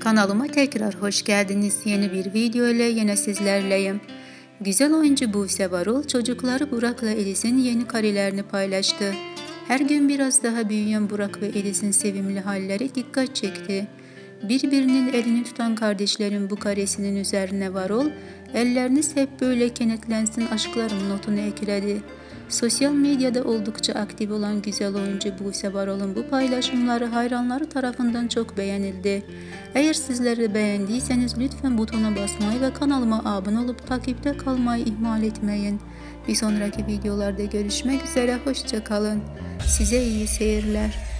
Kanalıma tekrar hoş geldiniz. Yeni bir video ile yine sizlerleyim. Güzel oyuncu Buse Varol çocukları Burak'la Eliz'in yeni karelerini paylaştı. Her gün biraz daha büyüyen Burak ve Eliz'in sevimli halleri dikkat çekti. Birbirinin elini tutan kardeşlerin bu karesinin üzerine Varol, elleriniz hep böyle kenetlensin aşklarım notunu ekledi. Sosyal medyada oldukça aktif olan güzel oyuncu Buse Varol'un bu paylaşımları hayranları tarafından çok beğenildi. Eğer sizler de beğendiyseniz lütfen butona basmayı ve kanalıma abone olup takipte kalmayı ihmal etmeyin. Bir sonraki videolarda görüşmek üzere, hoşçakalın. Size iyi seyirler.